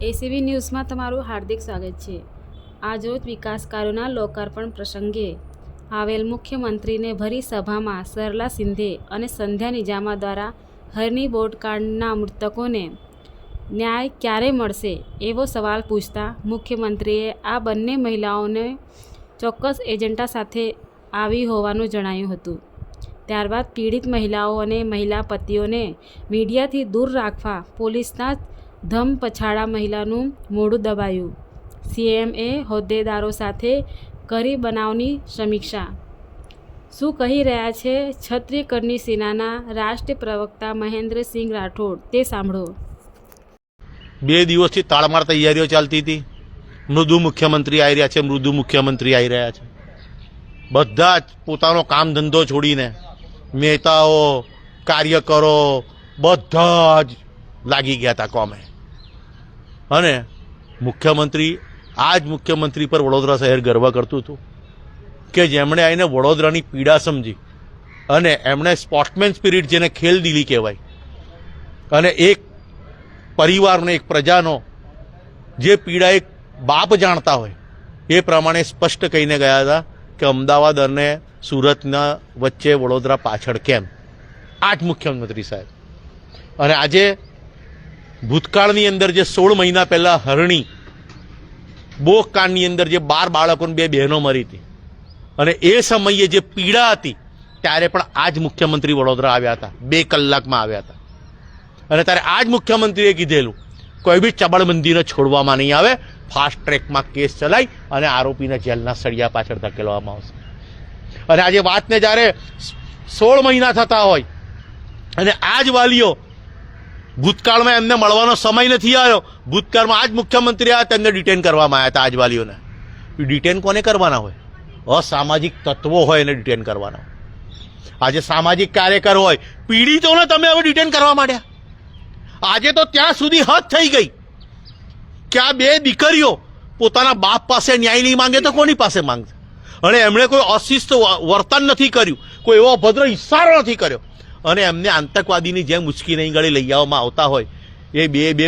ACB ન્યૂઝમાં તમારું હાર્દિક સ્વાગત છે. આજરોજ વિકાસ કાર્યોના લોકાર્પણ પ્રસંગે આવેલ મુખ્યમંત્રીને ભરી સભામાં સરલા સિંધે અને સંધ્યા નિજામા દ્વારા હરની બોટકાંડના મૃતકોને ન્યાય ક્યારે મળશે એવો સવાલ પૂછતા મુખ્યમંત્રીએ આ બંને મહિલાઓને ચોક્કસ એજન્ડા સાથે આવી હોવાનું જણાવ્યું હતું. ત્યારબાદ પીડિત મહિલાઓ અને મહિલા પતિઓને મીડિયાથી દૂર રાખવા પોલીસના ધમ પછાડા મહિલાનું મોઢું દબાયું. સીએમએ હોદ્દેદારો સાથે કરી બનાવની સમીક્ષા. શું કહી રહ્યા છે? છત્રી કરની સેનાના રાષ્ટ્રીય પ્રવક્તા મહેન્દ્રસિંહ રાઠોડ, તે સાંભળો. બે દિવસથી તાળમાર તૈયારીઓ ચાલતી હતી. મૃદુ મુખ્યમંત્રી આવી રહ્યા છે, મૃદુ મુખ્યમંત્રી આવી રહ્યા છે. બધા જ પોતાનો કામ ધંધો છોડીને નેતાઓ, કાર્યકરો બધા જ લાગી ગયા હતા કોમે. અને મુખ્યમંત્રી આ જ મુખ્યમંત્રી પર વડોદરા શહેર ગર્વ કરતું હતું કે જેમણે આવીને વડોદરાની પીડા સમજી અને એમણે સ્પોર્ટ્સમેન સ્પિરિટ જેને ખેલ ખેલદિલી કહેવાય અને એક પરિવારનો, એક પ્રજાનો જે પીડા એક બાપ જાણતા હોય એ પ્રમાણે સ્પષ્ટ કહીને ગયા હતા કે અમદાવાદ અને સુરતના વચ્ચે વડોદરા પાછળ કેમ? આ જ મુખ્યમંત્રી સાહેબ. અને આજે ભૂતકાળની અંદર જે સોળ મહિના પહેલાં હરણી બોકાંડની અંદર જે બાર બાળકોને બે બહેનો મરી હતી. અને એ સમયે જે પીડા હતી, ત્યારે પણ આ જ મુખ્યમંત્રી વડોદરા આવ્યા હતા. બે કલાકમાં આવ્યા હતા. અને ત્યારે આ જ મુખ્યમંત્રીએ કીધેલું, કોઈ બી ચબળબંધીને છોડવામાં નહીં આવે ફાસ્ટ ટ્રેકમાં કેસ ચલાવી અને આરોપીને જેલના સળિયા પાછળ ધકેલવામાં આવશે. અને આજે વાતને જ્યારે સોળ મહિના થતા હોય, અને આ જ વાલીઓ ભૂતકાળમાં એમને મળવાનો સમય નથી આવ્યો. ભૂતકાળમાં આજ મુખ્યમંત્રી આવ્યા, તેમને ડિટેન કરવામાં આવ્યા હતા આજવાલીઓને. ડિટેન કોને કરવાના હોય? અસામાજિક તત્વો હોય એને ડિટેન કરવાના હોય. આજે સામાજિક કાર્યકર હોય, પીડિતોને તમે હવે ડિટેન કરવા માંડ્યા. આજે તો ત્યાં સુધી હદ થઈ ગઈ. કે આ બે દીકરીઓ પોતાના બાપ પાસે ન્યાય નહીં માંગે તો કોની પાસે માંગશે? અને એમણે કોઈ વ- વર્તન નથી કર્યું, કોઈ એવો અભદ્ર ઇશારો નથી કર્યો. અને એમને આતંકવાદીની જેમ ઉચકીને ગળી લઈ આવવામાં આવતા હોય, એ બે બે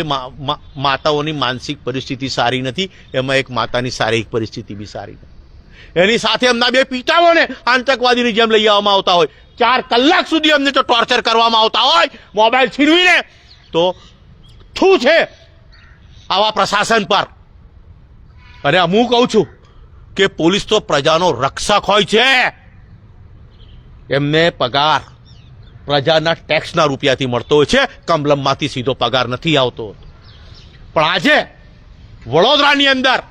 માતાઓની માનસિક પરિસ્થિતિ સારી નથી, એમાં એક માતાની શારીરિક પરિસ્થિતિ બી સારી નથી. એની સાથે એમના બે પિતાઓને આતંકવાદીની જેમ લઈ આવવામાં આવતા હોય. ચાર કલાક સુધી એમને તો ટોર્ચર કરવામાં આવતા હોય મોબાઈલ છીનવીને, તો શું છે આવા પ્રશાસન પર? અને હું કહું છું કે પોલીસ તો પ્રજાનો રક્ષક હોય છે. એમને પગાર પ્રજાના ટેક્સના રૂપિયાથી મળતો હોય છે, કમલમમાંથી સીધો પગાર નથી આવતો. પણ આજે વડોદરાની અંદર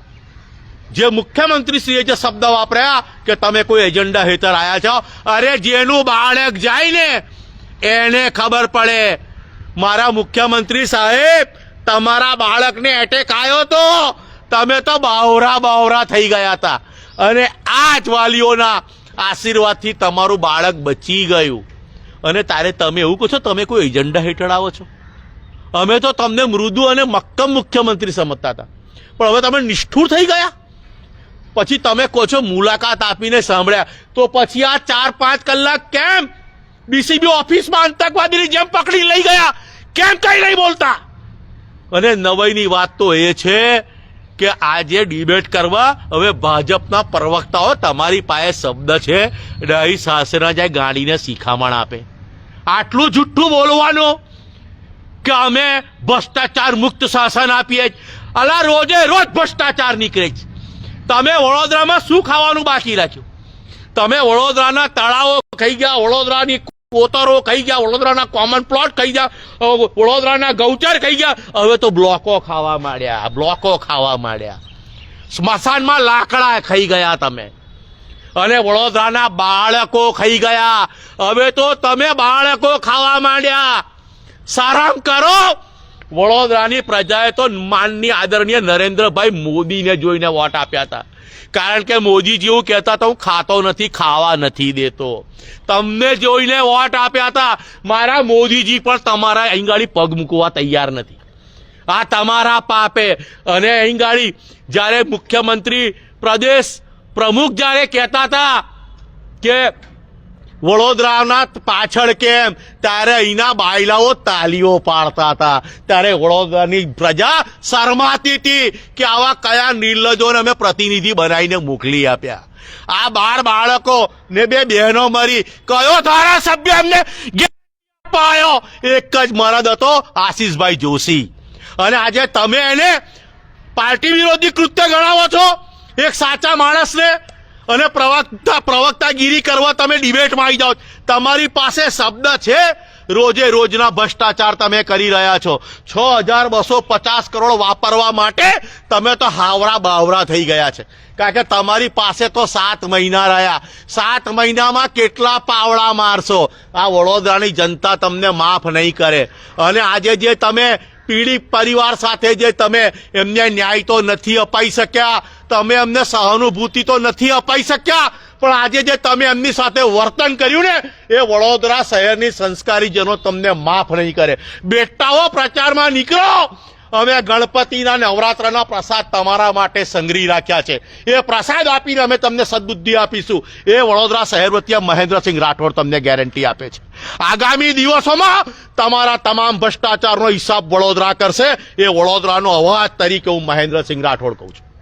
જે મુખ્યમંત્રીશ્રીએ જે શબ્દ વાપર્યા કે તમે કોઈ એજન્ડા હેઠળ આવ્યા છો, અરે જેનું બાળક જાય ને એને ખબર પડે. મારા મુખ્યમંત્રી સાહેબ, તમારા બાળકને એટેક આવ્યો તો તમે તો બાવરા બાવરા થઈ ગયા હતા. અને આ જ વાલીઓના આશીર્વાદથી તમારું બાળક બચી ગયું. અને તારે તમે એવું કહો છો, તમે કોઈ એજન્ડા હેઠળ આવો છો? અમે તો તમને મૃદુ અને મક્કમ મુખ્યમંત્રી સમજતા હતા. પણ હવે તમે નિષ્ઠુર થઈ ગયા? પછી તમે કહો છો મુલાકાત આપીને સાંભળ્યા. તો પછી આ ચાર પાંચ કલાક કેમ ડીસીબી ઓફિસમાં આતંકવાદીની જેમ પકડી લઈ ગયા? કેમ કઈ નહીં બોલતા? અને નવાઈની વાત તો એ છે કે આજે ડિબેટ કરવા હવે ભાજપના પ્રવક્તાઓ તમારી પાસે શબ્દ છે. ડાહી સાસરા જાય ગાડીને શિખામણ આપે. આટલું જુઠ્ઠું બોલવાનું કે અમે ભ્રષ્ટાચાર મુક્ત શાસન આપીએ જ. અલા, રોજે રોજ ભ્રષ્ટાચાર નીકળે છે. તમે વડોદરામાં શું ખાવાનું બાકી રાખ્યું? તમે વડોદરાના તળાવો ખાઈ ગયા, વડોદરાની કોતરો ખાઈ ગયા, વડોદરાના કોમન પ્લોટ ખાઈ ગયા વડોદરાના ગૌચર ખાઈ ગયા. હવે તો બ્લોકો ખાવા માંડ્યા, બ્લોકો ખાવા માંડ્યા. સ્મશાનમાં લાકડા ખાઈ ગયા તમે. અને વડોદરાના બાળકો ખાઈ ગયા. હવે તો તમે બાળકો ખાવા માંડ્યા. સારામ કરો. વડોદરાની પ્રજાએ તો માનની આદરણીય નરેન્દ્રભાઈ મોદીને જોઈને વોટ આપ્યા હતા. કારણ કે મોદી જેવું કહેતા હતા, હું ખાતો નથી, ખાવા નથી દેતો. તમને જોઈને વોટ આપ્યા હતા. મારા મોદીજી પણ તમારા અહીંગાળી પગ મૂકવા તૈયાર નથી. આ તમારા પાપે. અને અહીંગાળી જ્યારે મુખ્યમંત્રી પ્રદેશ પ્રમુખ જ્યારે કહેતા હતા કે વડોદરાના પાછળ કેમ, ત્યારે અહીંના બાયલાઓ તાલીઓ પાડતા હતા. ત્યારે વડોદરાની પ્રજા શરમાતી હતી કે આવા કયા નિર્લજોને અમે પ્રતિનિધિ બનાવીને મોકલી આપ્યા. આ બાર બાળકો ને બે બહેનો મરી, કયો ધારાસભ્ય એમને પાયો એક જ મરદ હતો આશીષભાઈ જોશી. અને આજે તમે એને પાર્ટી વિરોધી કૃત્ય ગણાવો છો? એક સાચા માણસને અને પ્રવક્તા પ્રવક્તાગીરી કરવા તમે ડિબેટમાં આવી જાઓ. તમારી પાસે શબ્દ છે, રોજે રોજના ભ્રષ્ટાચાર તમે કરી રહ્યા છો. છ હજાર બસો પચાસ કરોડ વાપરવા માટે તમે તો હાવરા બાવરા થઈ ગયા છે. કારણ કે તમારી પાસે તો સાત મહિના રહ્યા. સાત મહિનામાં કેટલા પાવડા મારશો? આ વડોદરાની જનતા તમને માફ નહીં કરે. અને આજે જે તમે પીડિત પરિવાર સાથે જે તમે એમને ન્યાય તો નથી અપાઈ શક્યા, તમે એમને સહાનુભૂતિ તો નથી અપાઈ શક્યા, પણ આજે જે તમે એમની સાથે વર્તન કર્યું ને, એ વડોદરા શહેરની સંસ્કારીજનો તમને માફ નહીં કરે. બેટાઓ, પ્રચારમાં નીકળો! અમે ગણપતિના નવરાત્રના પ્રસાદ તમારા માટે સંગ્રહી રાખ્યા છે. એ પ્રસાદ આપીને અમે તમને સદબુદ્ધિ આપીશું. એ વડોદરા શહેર વતી મહેન્દ્રસિંહ રાઠોડ તમને ગેરંટી આપે છે. આગામી દિવસોમાં તમારા તમામ ભ્રષ્ટાચારનો હિસાબ વડોદરા કરશે. એ વડોદરાનો અવાજ તરીકે હું મહેન્દ્રસિંહ રાઠોડ કહું છું.